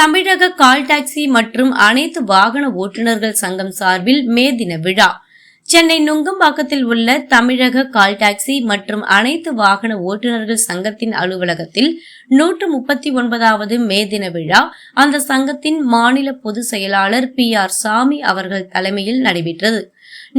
தமிழக call taxi மற்றும் அனைத்து வாகன ஓட்டுநர்கள் சங்கம் சார்பில் மே தின விழா. சென்னை நுங்கம்பாக்கத்தில் உள்ள தமிழக கால் டாக்ஸி மற்றும் அனைத்து வாகன ஓட்டுநர்கள் சங்கத்தின் அலுவலகத்தில் நூற்று முப்பத்தி ஒன்பதாவது மே தின விழா. அந்த சங்கத்தின் மாநில பொதுச் செயலாளர் பி ஆர் சாமி அவர்கள் தலைமையில் நடைபெற்றது.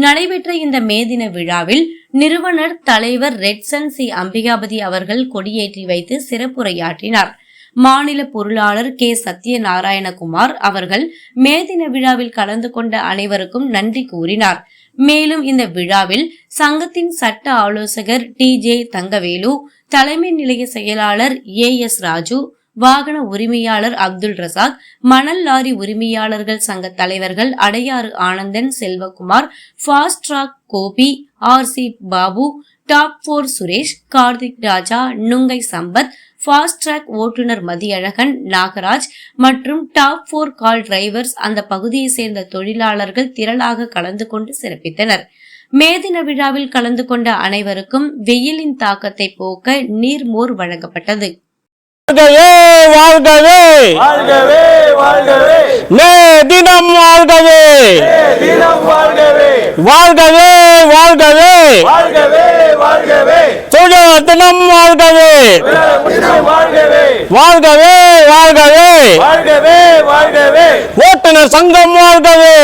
நடைபெற்ற இந்த மே தின விழாவில் நிறுவனர் தலைவர் ரெட்சன் சி அம்பிகாபதி அவர்கள் கொடியேற்றி வைத்து சிறப்புரையாற்றினார். மாநில பொருளாளர் கே. சத்யநாராயணகுமார் அவர்கள் மே தின விழாவில் கலந்து கொண்ட அனைவருக்கும் நன்றி கூறினார். மேலும் இந்த விழாவில் சங்கத்தின் சட்ட ஆலோசகர் டி. ஜே. தங்கவேலு தலைமை நிலைய செயலாளர் ஏ. எஸ். ராஜு வாகன உரிமையாளர் அப்துல் ரசாக் மணல் லாரி உரிமையாளர்கள் சங்க தலைவர்கள் Adyar Anandan Selvakumar fast track Gopi R. C. Babu top four Suresh Karthik Raja Nungai Sampath fast track ஓட்டுநர் மதியழகன் நாகராஜ் மற்றும் டாப் போர் கால் டிரைவர்ஸ் அந்த பகுதியை சேர்ந்த தொழிலாளர்கள் திரளாக கலந்து கொண்டு சிறப்பித்தனர். மேதின விழாவில் கலந்து கொண்ட அனைவருக்கும் வெயிலின் தாக்கத்தை போக்க நீர்மோர் வழங்கப்பட்டது. வாழ்கவே வாழ்கவே. வாழ்கவே வாழ்கவே. மே தினம் வாழ்கவே. தினம் வாழ்கவே. வாழ்கவே வாழ்கவே. வாழ்கவே வாழ்கவே. தொழிலாளர் தினம் வாழ்கவே. தினம் வாழ்கவே. வாழ்கவே வாழ்கவே. வாழ்கவே வாழ்கவே. ஓட்டுநர் சங்கம் வாழ்கவே.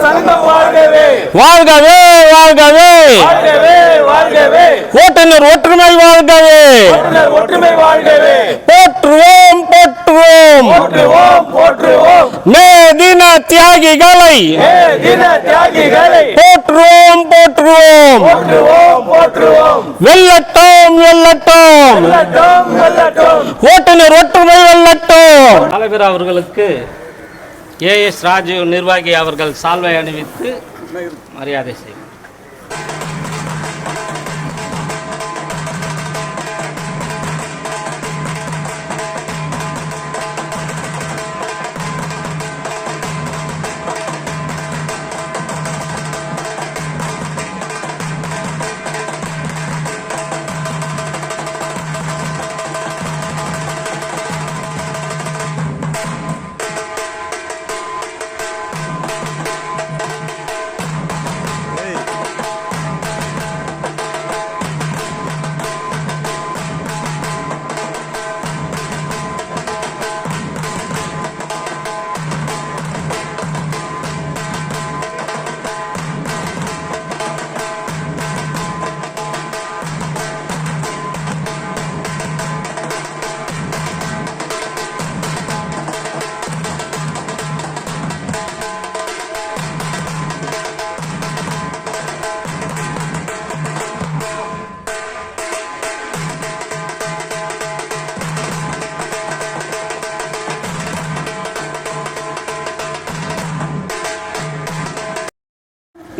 சங்கம் வாழ்கவே. வாழ்கவே வாழ்கவே. வாழ்கவே. வாழ்கவே. ஓட்டுநர் ஒற்றுமை வாழ்கவே. ஓட்டுநர் ஒற்றுமை வாழ்கவே. போற்றுவோம் போற்றுவோம். போற்றுவோம் போற்றுவோம். மே தின தியாகிகளை. ஏ தின தியாகிகளை. போற்றுவோம் போற்றுவோம். போற்றுவோம் போற்றுவோம். வெல்லட்டும் வெல்லட்டும். வெல்லட்டும் வெல்லட்டும். ஓட்டுநர் ஒற்றுமை வெல்லட்டும். தலைவர் அவர்களுக்கு ஏஎஸ் ராஜு நிர்வாகி அவர்கள் சால்வை அணிவித்து மரியாதை செய்வார்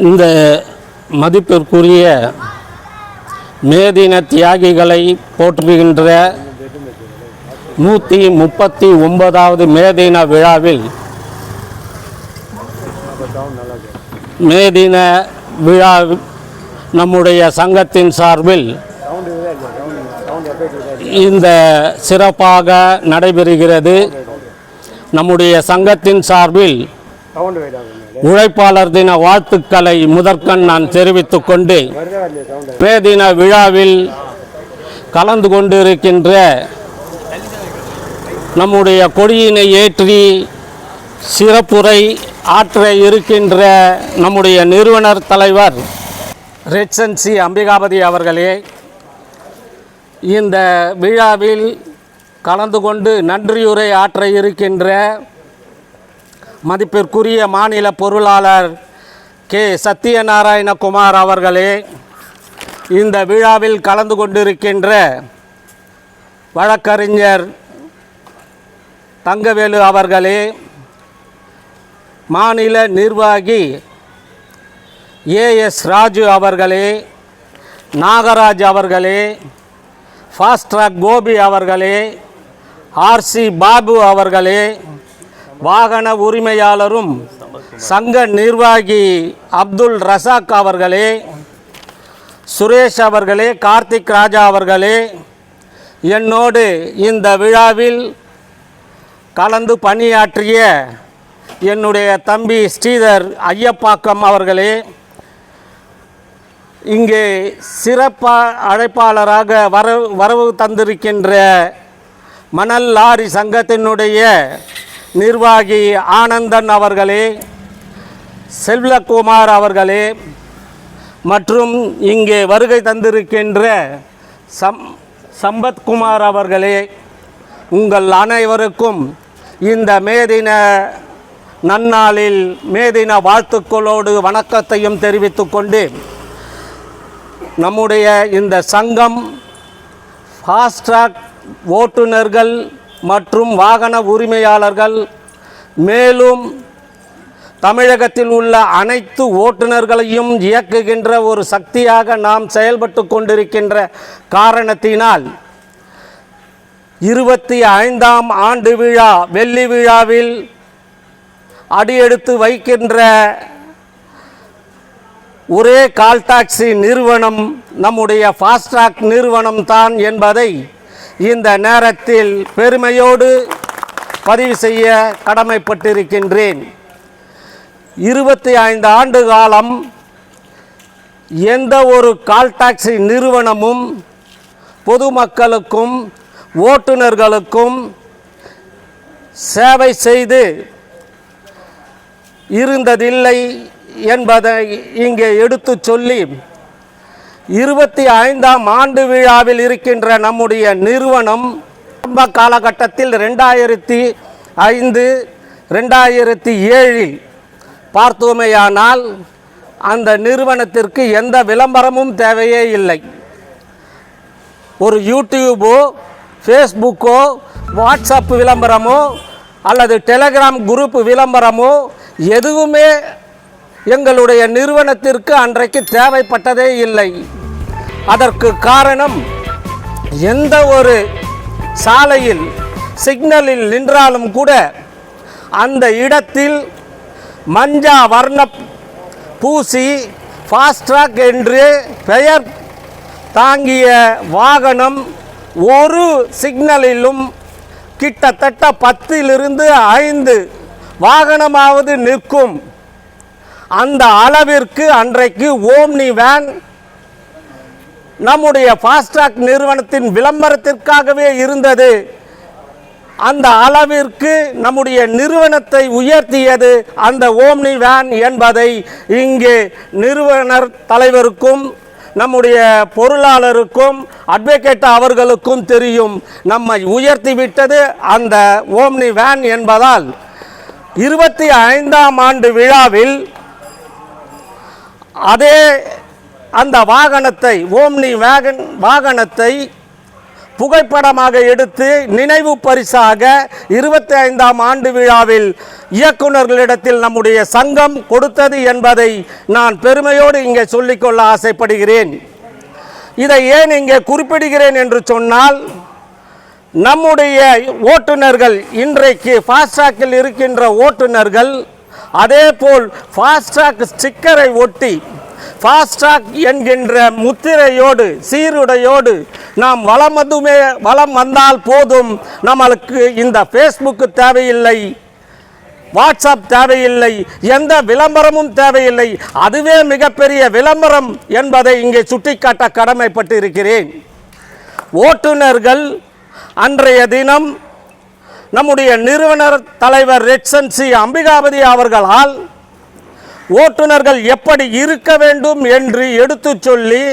இந்த மதிப்பிற்குரிய மேதின தியாகிகளை போற்றுகின்ற நூற்றி முப்பத்தி ஒன்பதாவது மேதின விழாவில் மேதின விழா நம்முடைய சங்கத்தின் சார்பில் இந்த சிறப்பாக நடைபெறுகிறது. நம்முடைய சங்கத்தின் சார்பில் உழைப்பாளர் தின வாழ்த்துக்களை முதற்கண் நான் தெரிவித்துக் கொண்டு மே தின விழாவில் கலந்து கொண்டிருக்கின்ற நம்முடைய கொடியினை ஏற்றி சிறப்புரை ஆற்ற இருக்கின்ற நம்முடைய நிறுவனர் தலைவர் ரெட்சன்சி அம்பிகாபதி அவர்களே இந்த விழாவில் கலந்து கொண்டு நன்றியுரை ஆற்ற இருக்கின்ற மதிப்பிற்குரிய மாநில பொருளாளர் கே. சத்யநாராயணகுமார் அவர்களே இந்த விழாவில் கலந்து கொண்டிருக்கின்ற வழக்கறிஞர் தங்கவேலு அவர்களே மாநில நிர்வாகி ஏஎஸ் ராஜு அவர்களே நாகராஜ் அவர்களே ஃபாஸ்ட்ராக் கோபி அவர்களே ஆர்சி பாபு அவர்களே வாகன உரிமையாளரும் சங்க நிர்வாகி அப்துல் ரசாக் அவர்களே சுரேஷ் அவர்களே கார்த்திக் ராஜா அவர்களே என்னோடு இந்த விழாவில் கலந்து பணியாற்றிய என்னுடைய தம்பி ஸ்ரீதர் ஐயப்பாக்கம் அவர்களே இங்கே சிறப்பா அழைப்பாளராக வரவு வரவு தந்திருக்கின்ற மணல் லாரி சங்கத்தினுடைய நிர்வாகி ஆனந்தன் அவர்களே செல்வகுமார் அவர்களே மற்றும் இங்கே வருகை தந்திருக்கின்ற சம் சம்பத்குமார் அவர்களே உங்கள் அனைவருக்கும் இந்த மேதின நன்னாளில் மேதின வாழ்த்துக்களோடு வணக்கத்தையும் தெரிவித்துக்கொண்டு நம்முடைய இந்த சங்கம் ஃபாஸ்ட்ராக் ஓட்டுநர்கள் மற்றும் வாகன உரிமையாளர்கள் மேலும் தமிழகத்தில் உள்ள அனைத்து ஓட்டுநர்களையும் இயக்குகின்ற ஒரு சக்தியாக நாம் செயல்பட்டு கொண்டிருக்கின்ற காரணத்தினால் இருபத்தி ஐந்தாம் ஆண்டு விழா வெள்ளி விழாவில் அடியெடுத்து வைக்கின்ற ஒரே கால் டாக்ஸி நிறுவனம் நம்முடைய ஃபாஸ்ட்ராக் நிறுவனம் தான் என்பதை இந்த நேரத்தில் பெருமையோடு பதிவு செய்ய கடமைப்பட்டிருக்கின்றேன். இருபத்தி ஐந்து ஆண்டு காலம் எந்த ஒரு கால் டாக்ஸி நிறுவனமும் பொதுமக்களுக்கும் ஓட்டுநர்களுக்கும் சேவை செய்து இருந்ததில்லை என்பதை இங்கே எடுத்து சொல்லி இருபத்தி ஐந்தாம் ஆண்டு விழாவில் இருக்கின்ற நம்முடைய நிறுவனம் ஆரம்ப காலகட்டத்தில் ரெண்டாயிரத்தி ஐந்து ரெண்டாயிரத்தி ஏழில் பார்த்தோமேயானால் அந்த நிறுவனத்திற்கு எந்த விளம்பரமும் தேவையே இல்லை. ஒரு யூடியூபோ ஃபேஸ்புக்கோ வாட்ஸ்அப் விளம்பரமோ அல்லது டெலகிராம் குரூப் விளம்பரமோ எதுவுமே எங்களுடைய நிறுவனத்திற்கு அன்றைக்கு தேவைப்பட்டதே இல்லை. அதற்கு காரணம் எந்த ஒரு சாலையில் சிக்னலில் நின்றாலும் கூட அந்த இடத்தில் மஞ்சா வர்ண பூசி ஃபாஸ்ட்ராக் என்று பெயர் தாங்கிய வாகனம் ஒரு சிக்னலிலும் கிட்டத்தட்ட பத்திலிருந்து ஐந்து வாகனமாவது நிற்கும். அந்த அளவிற்கு அன்றைக்கு ஓம்னி வேன் நம்முடைய ஃபாஸ்ட்ராக் நிறுவனத்தின் விளம்பரத்திற்காகவே இருந்தது. அந்த அளவிற்கு நம்முடைய நிறுவனத்தை உயர்த்தியது அந்த ஓம்னி வேன் என்பதை இங்கே நிறுவனர் தலைவருக்கும் நம்முடைய பொருளாளருக்கும் அட்வொகேட் அவர்களுக்கும் தெரியும். நம்மை உயர்த்தி விட்டது அந்த ஓம்னி வேன் என்பதால் இருபத்தி ஐந்தாம் ஆண்டு விழாவில் அதே அந்த வாகனத்தை ஓம்னி வேகன் வாகனத்தை புகைப்படமாக எடுத்து நினைவு பரிசாக இருபத்தி ஐந்தாம் ஆண்டு விழாவில் இயக்குநர்களிடத்தில் நம்முடைய சங்கம் கொடுத்தது என்பதை நான் பெருமையோடு இங்கே சொல்லிக்கொள்ள ஆசைப்படுகிறேன். இதை ஏன் இங்கே குறிப்பிடுகிறேன் என்று சொன்னால் நம்முடைய ஓட்டுநர்கள் இன்றைக்கு ஃபாஸ்ட்ராக்கில் இருக்கின்ற ஓட்டுநர்கள் அதேபோல் ஃபாஸ்ட்ராக் ஸ்டிக்கரை ஒட்டி ஃபாஸ்ட்ராக் என்கின்ற முத்திரையோடு சீருடையோடு நாம் வளம் வந்துமே வளம் வந்தால் போதும். நம்மளுக்கு இந்த ஃபேஸ்புக்கு தேவையில்லை. வாட்ஸ்அப் தேவையில்லை. எந்த விளம்பரமும் தேவையில்லை. அதுவே மிகப்பெரிய விளம்பரம் என்பதை இங்கே சுட்டிக்காட்ட கடமைப்பட்டு இருக்கிறேன் ஓட்டுநர்கள் அன்றைய தினம் நம்முடைய நிறுவனர் தலைவர் ரெட்சன் சி அம்பிகாபதி அவர்களால் ஓட்டுநர்கள் எப்படி இருக்க வேண்டும் என்று எடுத்துச் சொல்லி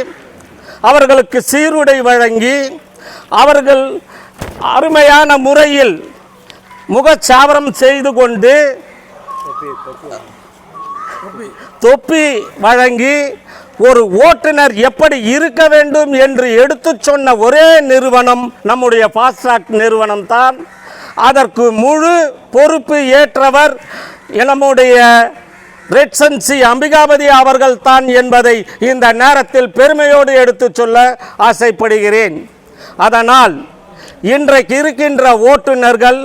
அவர்களுக்கு சீருடை வழங்கி அவர்கள் அருமையான முறையில் முகச்சாவரம் செய்து கொண்டு தொப்பி வழங்கி ஒரு ஓட்டுநர் எப்படி இருக்க வேண்டும் என்று எடுத்துச் சொன்ன ஒரே நிறுவனம் நம்முடைய ஃபாஸ்ட்ராக் நிறுவனம் தான். அதற்கு முழு பொறுப்பு ஏற்றவர் நம்முடைய ரெட்சன்சி அம்பிகாபதி அவர்கள் தான் என்பதை இந்த நேரத்தில் பெருமையோடு எடுத்துச் சொல்ல ஆசைப்படுகிறேன். அதனால் இன்றைக்கு இருக்கின்ற ஓட்டுநர்கள்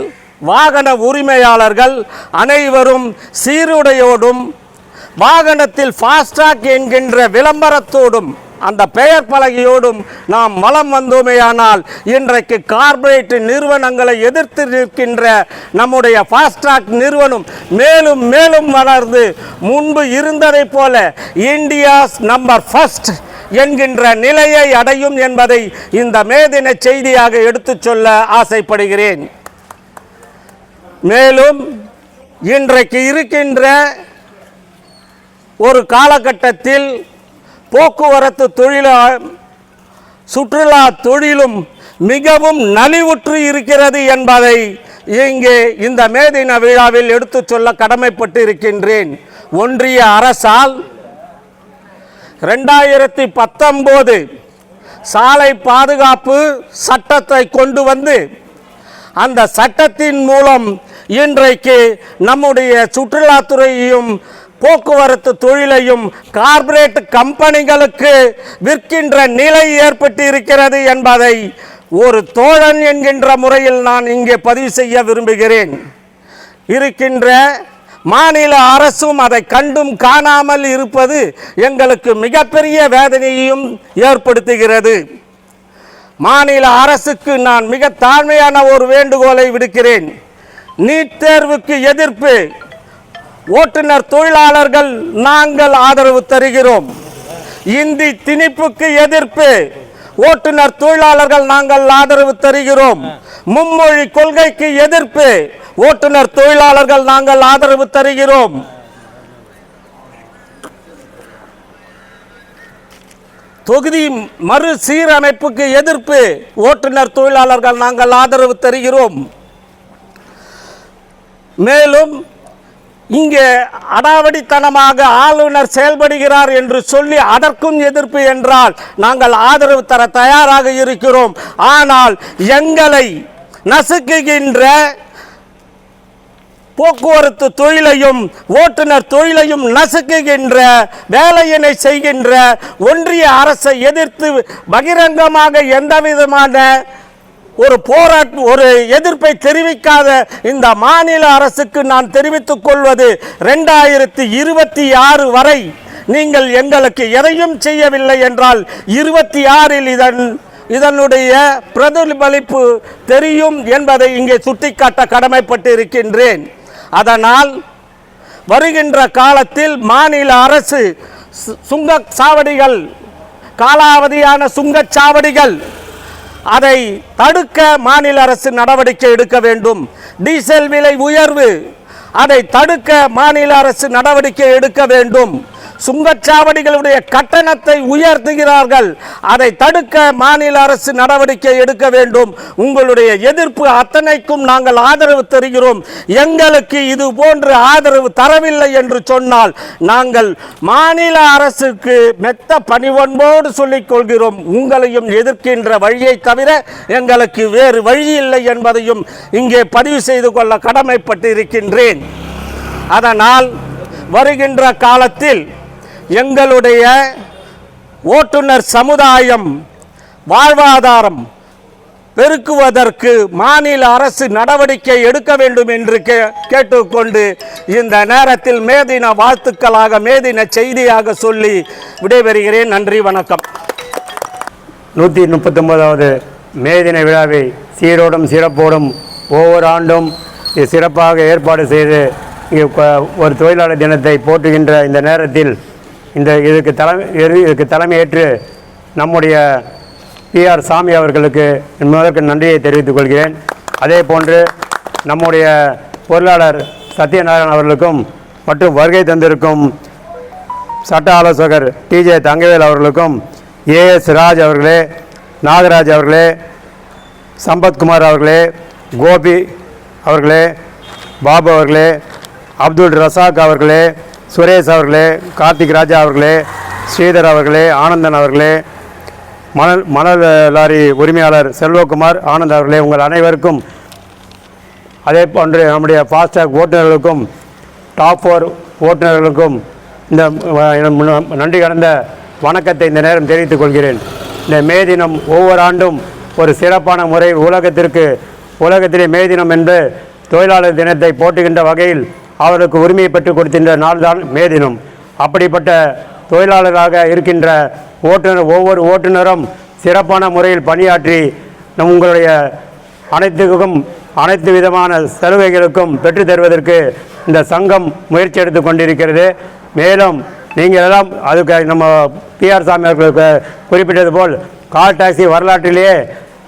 வாகன உரிமையாளர்கள் அனைவரும் சீருடையோடும் வாகனத்தில் ஃபாஸ்டாக் என்கின்ற விளம்பரத்தோடும் அந்த பெயர் பலகையோடும் நாம் மலம் வந்தோமேயானால் இன்றைக்கு கார்பரேட் நிறுவனங்களை எதிர்த்து நிற்கின்ற நம்முடைய ஃபாஸ்ட்ராக் நிறுவனம் மேலும் மேலும் வளர்ந்து முன்பு இருந்ததைப் போல இந்தியாஸ் நம்பர் ஃபஸ்ட் என்கின்ற நிலையை அடையும் என்பதை இந்த மேதின செய்தியாக எடுத்துச் சொல்ல ஆசைப்படுகிறேன். மேலும் இன்றைக்கு இருக்கின்ற ஒரு காலகட்டத்தில் போக்குவரத்து தொழிலா சுற்றுலா தொழிலும் மிகவும் நலிவுற்று இருக்கிறது என்பதை இங்கே இந்த மேதின விழாவில் எடுத்துச் சொல்ல கடமைப்பட்டு இருக்கின்றேன் ஒன்றிய அரசால் ரெண்டாயிரத்தி பத்தொம்போது சாலை பாதுகாப்பு சட்டத்தை கொண்டு வந்து அந்த சட்டத்தின் மூலம் இன்றைக்கு நம்முடைய சுற்றுலாத்துறையையும் போக்குவரத்து தொழிலையும் கார்ப்பரேட் கம்பெனிகளுக்கு விற்கின்ற நிலை ஏற்பட்டு இருக்கிறது என்பதை ஒரு தோழன் என்கின்ற முறையில் நான் இங்கே பதிவு செய்ய விரும்புகிறேன். இருக்கின்ற மாநில அரசும் அதை கண்டும் காணாமல் இருப்பது எங்களுக்கு மிகப்பெரிய வேதனையையும் ஏற்படுத்துகிறது. மாநில அரசுக்கு நான் மிக தாழ்மையான ஒரு வேண்டுகோளை விடுக்கிறேன். நீட் தேர்வுக்கு எதிர்ப்பு ஓட்டுநர் தொழிலாளர்கள் நாங்கள் ஆதரவு தருகிறோம். இந்தி திணிப்புக்கு எதிர்ப்பு. ஓட்டுநர் தொழிலாளர்கள் நாங்கள் ஆதரவு தருகிறோம். மும்மொழி கொள்கைக்கு எதிர்ப்பு. ஓட்டுநர் தொழிலாளர்கள் நாங்கள் ஆதரவு தருகிறோம். தொகுதி மறுசீரமைப்புக்கு எதிர்ப்பு. ஓட்டுநர் தொழிலாளர்கள் நாங்கள் ஆதரவு தருகிறோம். மேலும் இங்கே அடாவடித்தனமாக ஆளுநர் செயல்படுகிறார் என்று சொல்லி அதற்கும் எதிர்ப்பு என்றால் நாங்கள் ஆதரவு தர தயாராக இருக்கிறோம். ஆனால் எங்களை நசுக்குகின்ற போக்குவரத்து தொழிலையும் ஓட்டுநர் தொழிலையும் நசுக்குகின்ற வேலையினை செய்கின்ற ஒன்றிய அரசை எதிர்த்து பகிரங்கமாக எந்த விதமான ஒரு போராட்ட ஒரு எதிர்ப்பை தெரிவிக்காத இந்த மாநில அரசுக்கு நான் தெரிவித்துக் கொள்வது ரெண்டாயிரத்தி இருபத்தி ஆறு வரை நீங்கள் எங்களுக்கு எதையும் செய்யவில்லை என்றால் இருபத்தி ஆறில் இதன் இதனுடைய பிரதிபலிப்பு தெரியும் என்பதை இங்கே சுட்டிக்காட்ட கடமைப்பட்டு இருக்கின்றேன் அதனால் வருகின்ற காலத்தில் மாநில அரசு சு- சாவடிகள் காலாவதியான சுங்கச்சாவடிகள் அதை தடுக்க மாநில அரசு நடவடிக்கை எடுக்க வேண்டும். டீசல் விலை உயர்வு. அதை தடுக்க மாநில அரசு நடவடிக்கை எடுக்க வேண்டும். சுங்கச்சாவடிகளுடைய கட்டணத்தை உயர்த்துகிறார்கள். அதை தடுக்க மாநில அரசு நடவடிக்கை எடுக்க வேண்டும். உங்களுடைய எதிர்ப்பு அத்தனைக்கும் நாங்கள் ஆதரவு தருகிறோம். எங்களுக்கு இது போன்று ஆதரவு தரவில்லை என்று சொன்னால் நாங்கள் மாநில அரசுக்கு மெத்த பணிவன்போடு சொல்லிக் கொள்கிறோம் உங்களையும் எதிர்க்கின்ற வழியை தவிர எங்களுக்கு வேறு வழி இல்லை என்பதையும் இங்கே பதிவு செய்து கொள்ள கடமைப்பட்டிருக்கின்றேன். அதனால் வருகின்ற காலத்தில் எங்களுடைய ஓட்டுநர் சமுதாயம் வாழ்வாதாரம் பெருக்குவதற்கு மாநில அரசு நடவடிக்கை எடுக்க வேண்டும் என்று கே கேட்டுக்கொண்டு இந்த நேரத்தில் மேதின வாழ்த்துக்களாக மேதின செய்தியாக சொல்லி விடைபெறுகிறேன். நன்றி வணக்கம். நூற்றி முப்பத்தொம்போதாவது மேதின விழாவை சீரோடும் சிறப்போடும் ஒவ்வொரு ஆண்டும் சிறப்பாக ஏற்பாடு செய்து ஒரு தொழிலாளர் தினத்தை போற்றுகின்ற இந்த நேரத்தில் இந்த இதுக்கு தலைமை இதுக்கு தலைமையேற்று நம்முடைய பிஆர் சாமி அவர்களுக்கு முதற்கு நன்றியை தெரிவித்துக் கொள்கிறேன். அதே போன்று நம்முடைய பொருளாளர் சத்யநாராயணன் அவர்களுக்கும் மற்றும் வருகை தந்திருக்கும் சட்ட ஆலோசகர் டிஜே தங்கவேல் அவர்களுக்கும் ஏஎஸ் ராஜ் அவர்களே நாகராஜ் அவர்களே சம்பத்குமார் அவர்களே கோபி அவர்களே பாபு அவர்களே அப்துல் ரசாக் அவர்களே சுரேஷ் அவர்களே கார்த்திக் ராஜா அவர்களே ஸ்ரீதர் அவர்களே ஆனந்தன் அவர்களே மணல் மணல் லாரி உரிமையாளர் செல்வகுமார் ஆனந்த் அவர்களே உங்கள் அனைவருக்கும் அதே போன்று நம்முடைய ஃபாஸ்டாக் ஓட்டுநர்களுக்கும் டாப் ஃபோர் ஓட்டுநர்களுக்கும் இந்த நன்றி கடந்த வணக்கத்தை இந்த நேரம் தெரிவித்துக் கொள்கிறேன். இந்த மே தினம் ஒவ்வொரு ஆண்டும் ஒரு சிறப்பான முறையில் உலகத்திற்கு உலகத்திலே மே தினம் என்று தொழிலாளர் தினத்தை போட்டுகின்ற வகையில் அவருக்கு உரிமையை பெற்றுக் கொடுக்கின்ற நாள்தான் மே தினம். அப்படிப்பட்ட தொழிலாளராக இருக்கின்ற ஓட்டுநர் ஒவ்வொரு ஓட்டுநரும் சிறப்பான முறையில் பணியாற்றி நம் உங்களுடைய அனைத்துக்கும் அனைத்து விதமான சலுகைகளுக்கும் பெற்றுத் தருவதற்கு இந்த சங்கம் முயற்சி எடுத்து கொண்டிருக்கிறது. மேலும் நீங்கள் எல்லாம் அதுக்கு நம்ம பிஆர் சாமி அவர்களுக்கு குறிப்பிட்டது போல் கால் டாக்ஸி வரலாற்றிலேயே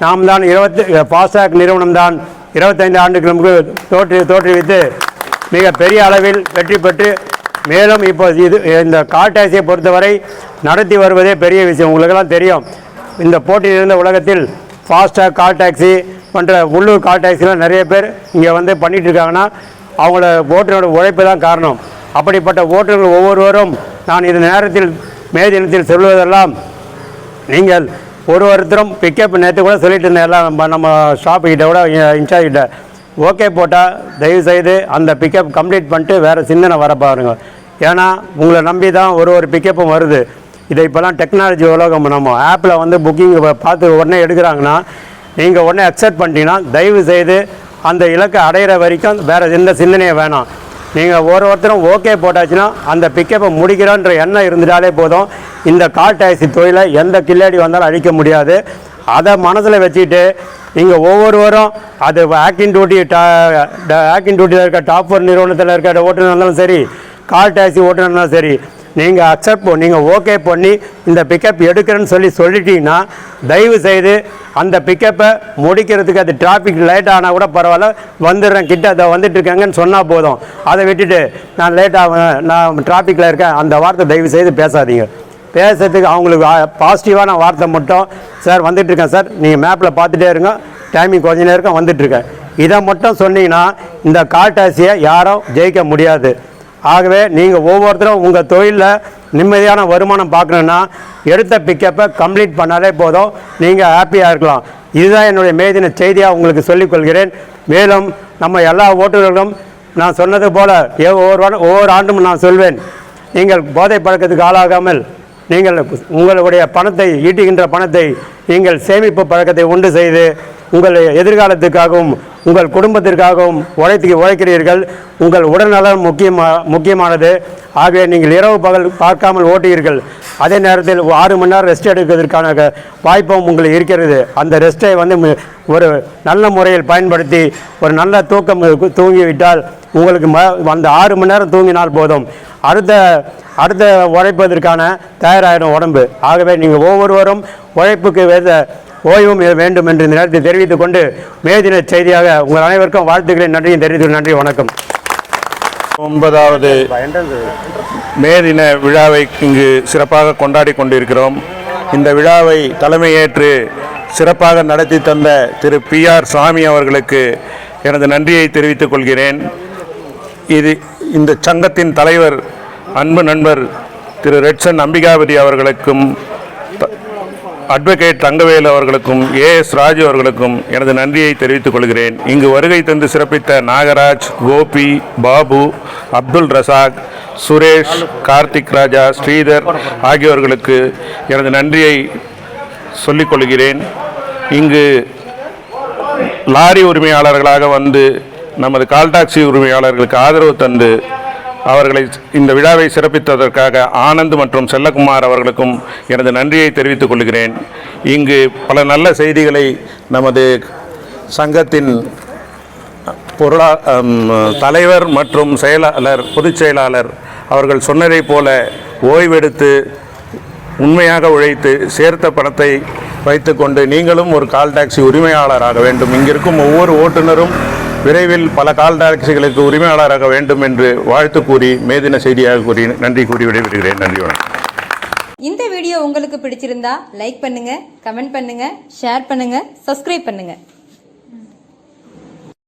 நாம் தான் இருபத்தி ஃபாஸ்டாக் நிறுவனம் தான் இருபத்தைந்து ஆண்டுகளுக்கு தோற்று தோற்றுவித்து மிக பெரிய அளவில் வெற்றி பெற்று மேலும் இப்போ இது இந்த கால் டாக்ஸியை பொறுத்தவரை நடத்தி வருவதே பெரிய விஷயம். உங்களுக்கெல்லாம் தெரியும் இந்த போட்டியில் இருந்த உலகத்தில் ஃபாஸ்டாக் கால் டாக்ஸி போன்ற உள்ளூர் கால் டாக்ஸிலாம் நிறைய பேர் இங்கே வந்து பண்ணிகிட்ருக்காங்கன்னா அவங்களோட ஓட்டுநரோட உழைப்பு தான் காரணம். அப்படிப்பட்ட ஓட்டுநர்கள் ஒவ்வொருவரும் நான் இந்த நேரத்தில் மே தினத்தில் சொல்வதெல்லாம் நீங்கள் ஒரு ஒருத்தரும் பிக்கப் நேற்று கூட சொல்லிட்டு இருந்தேன். எல்லாம் நம்ம நம்ம ஷாப்புக்கிட்ட கூட இன்சார்ஜ்கிட்ட ஓகே போட்டால் தயவு செய்து அந்த பிக்கப் கம்ப்ளீட் பண்ணிட்டு வேறு சிந்தனை வர பாருங்கள் ஏன்னா உங்களை நம்பி தான் ஒரு ஒரு பிக்கப்பும் வருது. இதை இப்போலாம் டெக்னாலஜி உலகம் நம்ம ஆப்பில் வந்து புக்கிங் பார்த்து உடனே எடுக்கிறாங்கன்னா நீங்கள் உடனே அக்செப்ட் பண்ணிட்டீங்கன்னா தயவு செய்து அந்த இலக்கை அடையிற வரைக்கும் வேறு எந்த சிந்தனையும் வேணாம். நீங்கள் ஒரு ஒருத்தரும் ஓகே போட்டாச்சுன்னா அந்த பிக்கப்பை முடிக்கிறோன்ற எண்ணம் இருந்துட்டாலே போதும். இந்த கால் டாக்ஸி தொழிலை எந்த கில்லாடி வந்தாலும் அழிக்க முடியாது. அதை மனசில் வச்சுக்கிட்டு நீங்கள் ஒவ்வொருவரும் அது ஆக்டிங் டியூட்டி டா ஆக்டிங் டியூட்டியில் இருக்க டாப் ஃபோர் நிறுவனத்தில் இருக்கிற ஓட்டுநர் இருந்தாலும் சரி கால் டாக்ஸி ஓட்டுநர்னாலும் சரி நீங்கள் அக்செப்ட் நீங்கள் ஓகே பண்ணி இந்த பிக்கப் எடுக்கிறேன்னு சொல்லி சொல்லிட்டீங்கன்னா தயவு செய்து அந்த பிக்கப்பை முடிக்கிறதுக்கு அது டிராஃபிக் லேட் ஆனால் கூட பரவாயில்ல வந்துடுறேன் கிட்ட அதை வந்துட்டுருக்கேங்கன்னு சொன்னால் போதும். அதை விட்டுட்டு நான் லேட் ஆகும் நான் டிராஃபிக்கில் இருக்கேன் அந்த வார்த்தை தயவு செய்து பேசாதீங்க. பேசுறதுக்கு அவங்களுக்கு பாசிட்டிவான வார்த்தை மட்டும் சார் வந்துட்டுருக்கேன் சார் நீங்கள் மேப்பில் பார்த்துட்டே இருங்க. டைமிங் கொஞ்ச நேரம் வந்துட்டுருக்கேன். இதை மட்டும் சொன்னீங்கன்னா இந்த கால் டாக்ஸியை யாரும் ஜெயிக்க முடியாது. ஆகவே நீங்கள் ஒவ்வொருத்தரும் உங்கள் தொழிலில் நிம்மதியான வருமானம் பார்க்கணுன்னா எடுத்த பிக்கப்பை கம்ப்ளீட் பண்ணாலே போதும். நீங்கள் ஹாப்பியாக இருக்கலாம். இதுதான் என்னுடைய மேதின செய்தியாக உங்களுக்கு சொல்லிக் கொள்கிறேன். மேலும் நம்ம எல்லா ஓட்டுநர்களும் நான் சொன்னது போல் ஏ- ஒவ்வொரு ஒவ்வொரு ஆண்டும் நான் சொல்வேன். நீங்கள் போதை பழக்கத்துக்கு ஆளாகாமல் நீங்கள் உங்களுடைய பணத்தை ஈட்டுகின்ற பணத்தை நீங்கள் சேமிப்பு பழக்கத்தை உண்டு செய்து உங்கள் எதிர்காலத்துக்காகவும் உங்கள் குடும்பத்திற்காகவும் உழைத்து உழைக்கிறீர்கள். உங்கள் உடல்நலம் முக்கியமா முக்கியமானது. ஆகவே நீங்கள் இரவு பகல் பார்க்காமல் ஓட்டுகிறீர்கள் அதே நேரத்தில் ஆறு மணி நேரம் ரெஸ்ட் எடுக்கிறதுக்கான வாய்ப்பும் உங்களுக்கு இருக்கிறது. அந்த ரெஸ்ட்டை வந்து ஒரு நல்ல முறையில் பயன்படுத்தி ஒரு நல்ல தூக்கம் தூங்கிவிட்டால் உங்களுக்கு ம அந்த ஆறு மணி நேரம் தூங்கினால் போதும். அடுத்த அடுத்த உழைப்பதற்கான தயாராகிடும் உடம்பு. ஆகவே நீங்கள் ஒவ்வொருவரும் உழைப்புக்கு வேத ஓய்வும் வேண்டும் என்று இந்த நேரத்தை தெரிவித்துக் கொண்டு மே தின செய்தியாக உங்கள் அனைவருக்கும் வாழ்த்துக்களை நன்றியும் தெரிவித்து நன்றி வணக்கம். ஒன்பதாவது மே தின விழாவை இங்கு சிறப்பாக கொண்டாடி கொண்டிருக்கிறோம். இந்த விழாவை தலைமையேற்று சிறப்பாக நடத்தி தந்த திரு பி ஆர் சாமி அவர்களுக்கு எனது நன்றியை தெரிவித்துக் கொள்கிறேன். இது இந்த சங்கத்தின் தலைவர் அன்பு நண்பர் திரு ரெட்சன் அம்பிகாபதி அவர்களுக்கும் த- அட்வொகேட் தங்கவேல் அவர்களுக்கும் ஏஎஸ் ராஜு அவர்களுக்கும் எனது நன்றியை தெரிவித்துக் கொள்கிறேன். இங்கு வருகை தந்து சிறப்பித்த நாகராஜ் கோபி பாபு அப்துல் ரசாக் சுரேஷ் கார்த்திக் ராஜா ஸ்ரீதர் ஆகியோர்களுக்கு எனது நன்றியை சொல்லிக் கொள்கிறேன். இங்கு லாரி உரிமையாளர்களாக வந்து நமது கால் டாக்ஸி உரிமையாளர்களுக்கு ஆதரவு தந்து அவர்களை இந்த விழாவை சிறப்பித்ததற்காக ஆனந்த் மற்றும் செல்லகுமார் அவர்களுக்கும் எனது நன்றியை தெரிவித்துக் கொள்கிறேன். இங்கு பல நல்ல செய்திகளை நமது சங்கத்தின் பொருளா தலைவர் மற்றும் செயலாளர் பொதுச் செயலாளர் அவர்கள் சொன்னதைப் போல ஓய்வெடுத்து உண்மையாக உழைத்து சேர்த்த பணத்தை வைத்துக்கொண்டு நீங்களும் ஒரு கால் டாக்ஸி உரிமையாளராக வேண்டும். இங்கிருக்கும் ஒவ்வொரு ஓட்டுநரும் விரைவில் பல கால் உரிமையாளராக வேண்டும் என்று வாழ்த்து கூறி மேதின செய்தியாக கூறி நன்றி கூறி விடைபெறுகிறேன். நன்றி வணக்கம். இந்த வீடியோ உங்களுக்கு பிடிச்சிருந்தா லைக் பண்ணுங்க கமெண்ட் பண்ணுங்க ஷேர் பண்ணுங்க சப்ஸ்கிரைப் பண்ணுங்க.